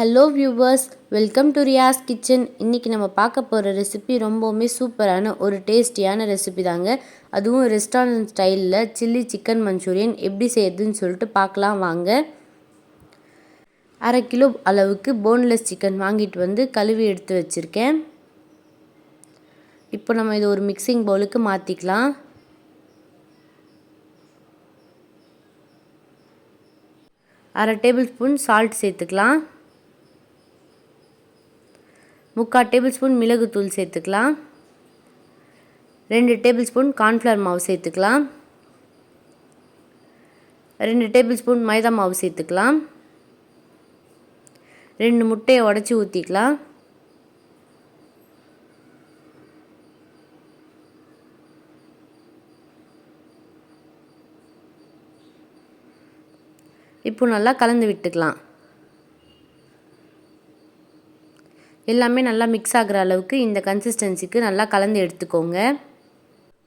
Hello viewers welcome to Riyas kitchen இன்றைக்கி நம்ம பார்க்க போகிற ரெசிபி ரொம்பவுமே சூப்பரான ஒரு டேஸ்டியான ரெசிபி தாங்க. அதுவும் ரெஸ்டாரண்ட் ஸ்டைலில் சில்லி சிக்கன் மஞ்சூரியன் எப்படி செய்யுதுன்னு சொல்லிட்டு பார்க்கலாம் வாங்க. அரை கிலோ அளவுக்கு போன்லெஸ் சிக்கன் வாங்கிட்டு வந்து கழுவி எடுத்து வச்சுருக்கேன். இப்போ நம்ம இது ஒரு மிக்சிங் பவுலுக்கு மாற்றிக்கலாம் அரை டேபிள் ஸ்பூன் சால்ட் சேர்த்துக்கலாம். முக்கால் டேபிள் ஸ்பூன் மிளகுத்தூள் சேர்த்துக்கலாம். ரெண்டு டேபிள் ஸ்பூன் கார்ன்ஃப்ளவர் மாவு சேர்த்துக்கலாம். ரெண்டு டேபிள் ஸ்பூன் மைதா மாவு சேர்த்துக்கலாம். ரெண்டு முட்டையை உடச்சி ஊற்றிக்கலாம் இப்போ நல்லா கலந்து விட்டுக்கலாம். எல்லாமே நல்லா மிக்ஸ் ஆகிற அளவுக்கு இந்த கன்சிஸ்டன்சிக்கு நல்லா கலந்து எடுத்துக்கோங்க.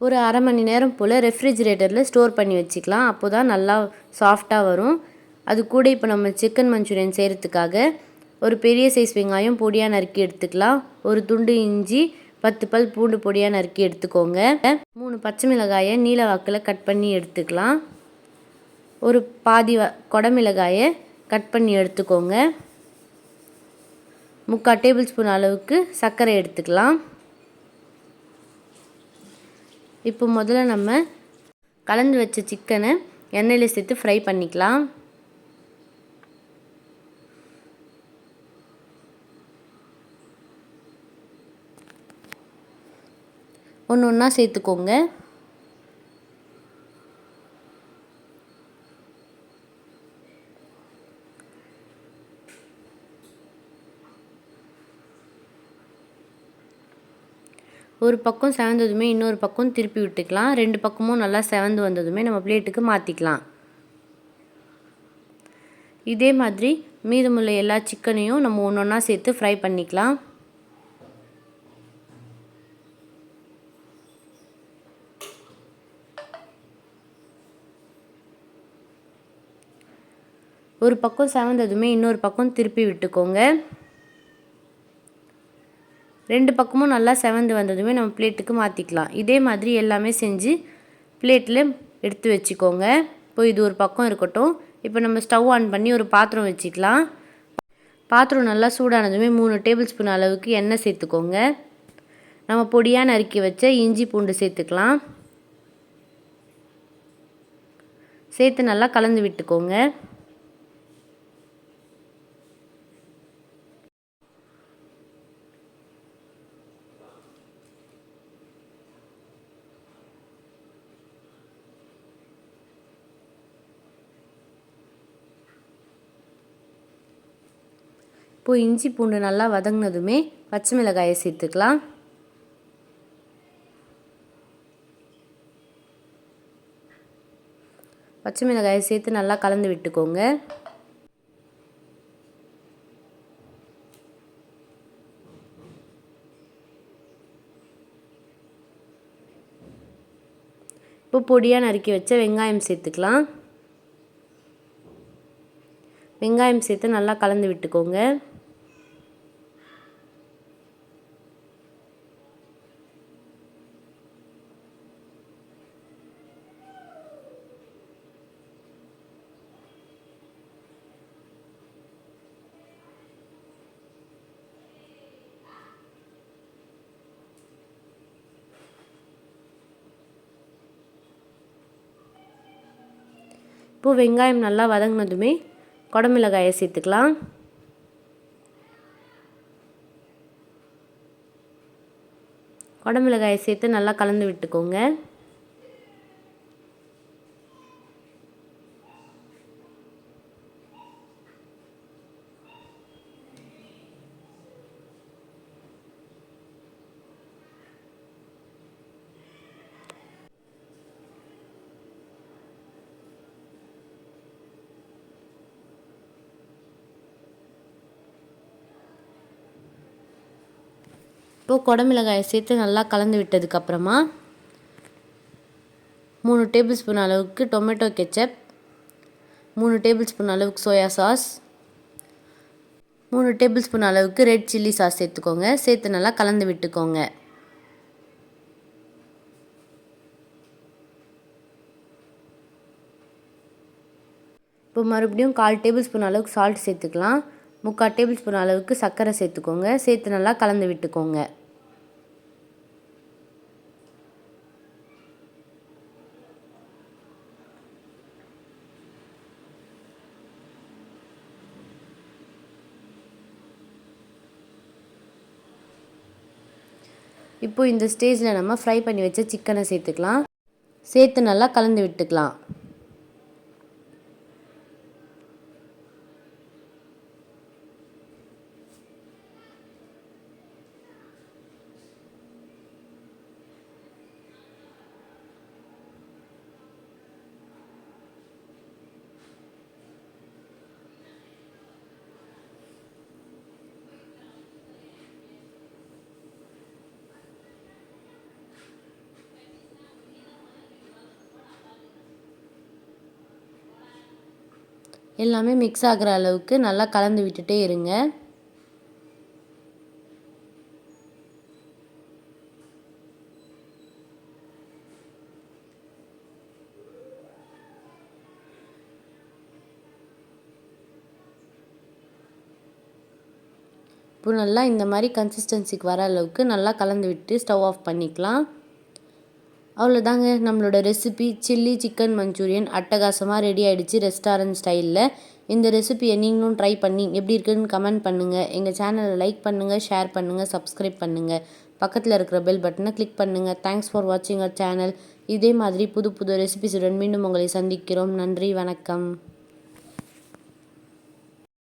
ஒரு அரை மணி நேரம் போல் ரெஃப்ரிஜிரேட்டரில் ஸ்டோர் பண்ணி வச்சுக்கலாம். அப்போ தான் நல்லா சாஃப்டாக வரும். அது கூட இப்போ நம்ம சிக்கன் மஞ்சூரியன் செய்கிறதுக்காக ஒரு பெரிய சைஸ் வெங்காயம் பொடியாக நறுக்கி எடுத்துக்கலாம். ஒரு துண்டு இஞ்சி பத்து பல் பூண்டு பொடியாக நறுக்கி எடுத்துக்கோங்க. மூணு பச்சை மிளகாயை நீல வாக்கில் கட் பண்ணி எடுத்துக்கலாம். ஒரு பாதி கொடமிளகாயை கட் பண்ணி எடுத்துக்கோங்க. முக்கால் டேபிள் ஸ்பூன் அளவுக்கு சர்க்கரை எடுத்துக்கலாம். இப்போ முதல்ல நம்ம கலந்து வச்ச சிக்கனை எண்ணெயில் சேர்த்து ஃப்ரை பண்ணிக்கலாம். ஒன்று ஒன்றா சேர்த்துக்கோங்க. ஒரு பக்கம் செவந்ததுமே இன்னொரு பக்கம் திருப்பி விட்டுக்கலாம். ரெண்டு பக்கமும் நல்லா செவந்து வந்ததுமே நம்ம பிளேட்டுக்கு மாற்றிக்கலாம் இதே மாதிரி மீதமுள்ள எல்லா சிக்கனையும் நம்ம ஒன்று ஒன்றா சேர்த்து ஃப்ரை பண்ணிக்கலாம். ஒரு பக்கம் செவந்ததுமே இன்னொரு பக்கம் திருப்பி விட்டுக்கோங்க. ரெண்டு பக்கமும் நல்லா செவந்து வந்ததுமே நம்ம பிளேட்டுக்கு மாற்றிக்கலாம் இதே மாதிரி எல்லாமே செஞ்சு பிளேட்டில் எடுத்து வச்சுக்கோங்க. இப்போ இது ஒரு பக்கம் இருக்கட்டும். இப்போ நம்ம ஸ்டவ் ஆன் பண்ணி ஒரு பாத்திரம் வச்சுக்கலாம். பாத்திரம் நல்லா சூடானதுமே மூணு டேபிள் ஸ்பூன் அளவுக்கு எண்ணெய் சேர்த்துக்கோங்க. நம்ம பொடியாக நறுக்கி வச்ச இஞ்சி பூண்டு சேர்த்துக்கலாம். சேர்த்து நல்லா கலந்து விட்டுக்கோங்க. இப்போ இஞ்சி பூண்டு நல்லா வதங்கினதுமே பச்சை மிளகாயை சேர்த்துக்கலாம். பச்சை மிளகாயை சேர்த்து நல்லா கலந்து விட்டுக்கோங்க. இப்போ பொடியாக நறுக்கி வச்ச வெங்காயம் சேர்த்துக்கலாம். வெங்காயம் சேர்த்து நல்லா கலந்து விட்டுக்கோங்க. இப்போது வெங்காயம் நல்லா வதங்கினதுமே குடமிளகாயை சேர்த்துக்கலாம். குடமிளகாயை சேர்த்து நல்லா கலந்து விட்டுக்கோங்க. இப்போது குடமிளகாயை சேர்த்து நல்லா கலந்து விட்டதுக்கப்புறமா மூணு டேபிள் ஸ்பூன் அளவுக்கு டொமேட்டோ கெச்சப் மூணு டேபிள் ஸ்பூன் அளவுக்கு சோயா சாஸ் மூணு டேபிள் ஸ்பூன் அளவுக்கு ரெட் சில்லி சாஸ் சேர்த்துக்கோங்க. சேர்த்து நல்லா கலந்து விட்டுக்கோங்க. இப்போ மறுபடியும் கால் டேபிள் ஸ்பூன் அளவுக்கு சால்ட் சேர்த்துக்கலாம். முக்கால் டேபிள் ஸ்பூன் அளவுக்கு சர்க்கரை சேர்த்துக்கோங்க. சேர்த்து நல்லா கலந்து விட்டுக்கோங்க. இப்போ இந்த ஸ்டேஜில் நம்ம ஃப்ரை பண்ணி வச்ச சிக்கனை சேர்த்துக்கலாம். சேர்த்து நல்லா கலந்து விட்டுக்கலாம். எல்லாமே மிக்ஸ் ஆகிற அளவுக்கு நல்லா கலந்து விட்டுட்டே இருங்க. இப்போ நல்லா இந்த மாதிரி கன்சிஸ்டன்சிக்கு வர அளவுக்கு நல்லா கலந்து விட்டு ஸ்டவ் ஆஃப் பண்ணிக்கலாம். அவ்வளோதாங்க நம்மளோட ரெசிபி சில்லி சிக்கன் மஞ்சூரியன் அட்டகாசமாக ரெடி ஆகிடுச்சு ரெஸ்டாரண்ட் ஸ்டைலில் இந்த ரெசிபியை நீங்களும் ட்ரை பண்ணி எப்படி இருக்குன்னு கமெண்ட் பண்ணுங்கள் எங்கள் சேனலை லைக் பண்ணுங்கள் ஷேர் பண்ணுங்கள் சப்ஸ்கிரைப் பண்ணுங்கள் பக்கத்தில் இருக்கிற பெல் பட்டனை கிளிக் பண்ணுங்கள் தேங்க்ஸ் ஃபார் வாட்சிங் அவர் சேனல் இதே மாதிரி புது புது ரெசிபிஸுடன் மீண்டும் உங்களை சந்திக்கிறோம். நன்றி வணக்கம்.